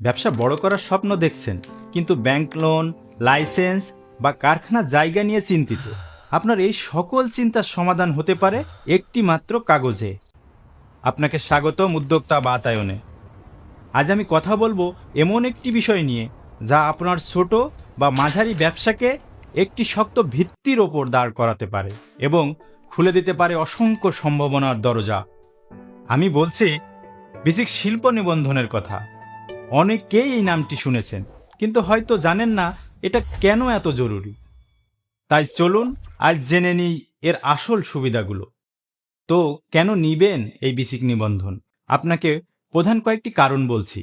ব্যবসা বড় করার স্বপ্ন দেখছেন, কিন্তু ব্যাংক লোন, লাইসেন্স বা কারখানা জায়গা নিয়ে চিন্তিত। আপনার এই সকল চিন্তার সমাধান হতে পারে একটি মাত্র কাগজে। আপনাকে স্বাগতম, উদ্যোক্তা বাতায়নে আজ আমি কথা বলব এমন একটি বিষয় নিয়ে, যা আপনার ছোট বা মাঝারি ব্যবসাকে একটি শক্ত ভিত্তির ওপর দাঁড় করাতে পারে এবং খুলে দিতে পারে অসংখ্য সম্ভাবনার দরজা। আমি বলছি, বেসিক শিল্প নিবন্ধনের কথা। অনেকেই এই নামটি শুনেছেন, কিন্তু হয়তো জানেন না এটা কেন এত জরুরি। তাই চলুন আজ জেনে নিই এর আসল সুবিধাগুলো। তো কেন নিবেন এই বেসিক নিবন্ধন? আপনাকে প্রধান কয়েকটি কারণ বলছি।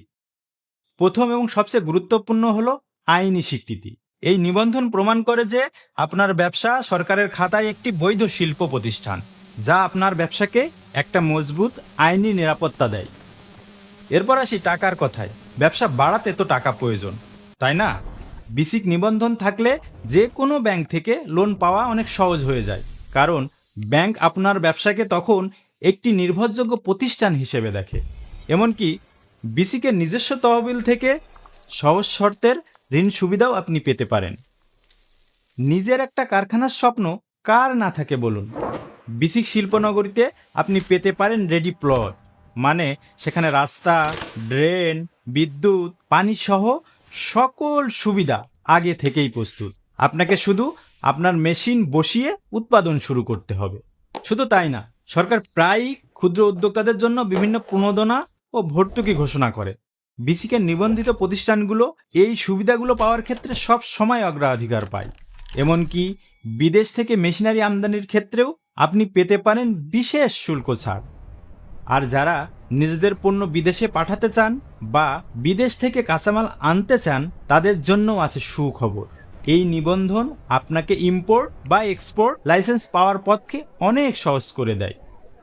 প্রথম এবং সবচেয়ে গুরুত্বপূর্ণ হলো আইনি স্বীকৃতি। এই নিবন্ধন প্রমাণ করে যে আপনার ব্যবসা সরকারের খাতায় একটি বৈধ শিল্প প্রতিষ্ঠান, যা আপনার ব্যবসাকে একটা মজবুত আইনি নিরাপত্তা দেয়। এরপর আসি টাকার কথায়। ব্যবসা বাড়াতে তো টাকা প্রয়োজন, তাই না? বিসিক নিবন্ধন থাকলে যে কোনো ব্যাংক থেকে লোন পাওয়া অনেক সহজ হয়ে যায়। কারণ ব্যাংক আপনার ব্যবসাকে তখন একটি নির্ভরযোগ্য প্রতিষ্ঠান হিসেবে দেখে। এমনকি বিসিকের নিজস্ব তহবিল থেকে সহজ শর্তের ঋণ সুবিধাও আপনি পেতে পারেন। নিজের একটা কারখানার স্বপ্ন কার না থাকে বলুন? বিসিক শিল্পনগরীতে আপনি পেতে পারেন রেডি প্লট মানে সেখানে রাস্তা, ড্রেন বিদ্যুৎ, পানি সহ সকল সুবিধা আগে থেকেই প্রস্তুত। আপনাকে শুধু আপনার মেশিন বসিয়ে উৎপাদন শুরু করতে হবে। শুধু তাই না, সরকার প্রায়ই ক্ষুদ্র উদ্যোক্তাদের জন্য বিভিন্ন প্রণোদনা ও ভর্তুকি ঘোষণা করে। বিসিকের নিবন্ধিত প্রতিষ্ঠানগুলো এই সুবিধাগুলো পাওয়ার ক্ষেত্রে সব সময় অগ্রাধিকার পায়। এমনকি বিদেশ থেকে মেশিনারি আমদানির ক্ষেত্রেও আপনি পেতে পারেন বিশেষ শুল্ক ছাড়। আর যারা নিজেদের পণ্য বিদেশে পাঠাতে চান বা বিদেশ থেকে কাঁচামাল আনতে চান তাদের জন্য আছে সুখবর। এই নিবন্ধন আপনাকে ইম্পোর্ট বা এক্সপোর্ট লাইসেন্স পাওয়ার পথকে অনেক সহজ করে দেয়।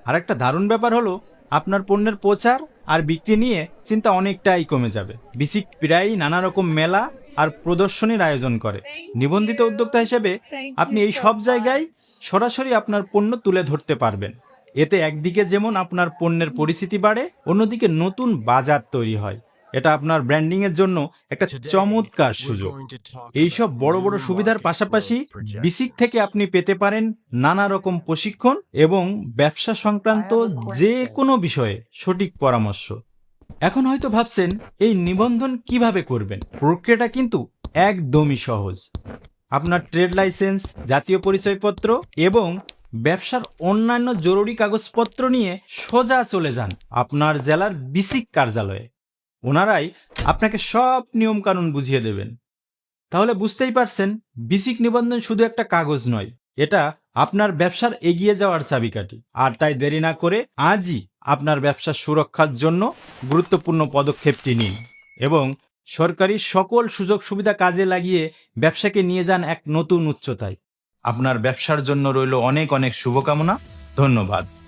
আর একটা দারুণ ব্যাপার হলো আপনার পণ্যের প্রচার আর বিক্রি নিয়ে চিন্তা অনেকটাই কমে যাবে। বিসিক প্রায়ই নানা রকম মেলা আর প্রদর্শনীর আয়োজন করে। নিবন্ধিত উদ্যোক্তা হিসেবে আপনি এই সব জায়গায় সরাসরি আপনার পণ্য তুলে ধরতে পারবেন। এতে একদিকে যেমন আপনার পণ্যের পরিচিতি বাড়ে অন্যদিকে নতুন বাজার তৈরি হয়। এটা আপনার ব্র্যান্ডিং এর জন্য একটা চমৎকার সুযোগ। এইসব বড় বড় সুবিধার পাশাপাশি বিসিক থেকে আপনি পেতে পারেন নানা রকম প্রশিক্ষণ এবং ব্যবসা সংক্রান্ত যে কোনো বিষয়ে সঠিক পরামর্শ। এখন হয়তো ভাবছেন এই নিবন্ধন কীভাবে করবেন? প্রক্রিয়াটা কিন্তু একদমই সহজ। আপনার ট্রেড লাইসেন্স জাতীয় পরিচয়পত্র এবং ব্যবসার অন্যান্য জরুরি কাগজপত্র নিয়ে সোজা চলে যান আপনার জেলার বিসিক কার্যালয়ে। ওনারাই আপনাকে সব নিয়মকানুন বুঝিয়ে দেবেন। তাহলে বুঝতেই পারছেন, বিসিক নিবন্ধন শুধু একটা কাগজ নয়, এটা আপনার ব্যবসার এগিয়ে যাওয়ার চাবিকাঠি। আর তাই দেরি না করে আজই আপনার ব্যবসার সুরক্ষার জন্য গুরুত্বপূর্ণ পদক্ষেপটি নিন এবং সরকারি সকল সুযোগ সুবিধা কাজে লাগিয়ে ব্যবসাকে নিয়ে যান এক নতুন উচ্চতায়। আপনার ব্যবসার জন্য রইল অনেক অনেক শুভকামনা। ধন্যবাদ।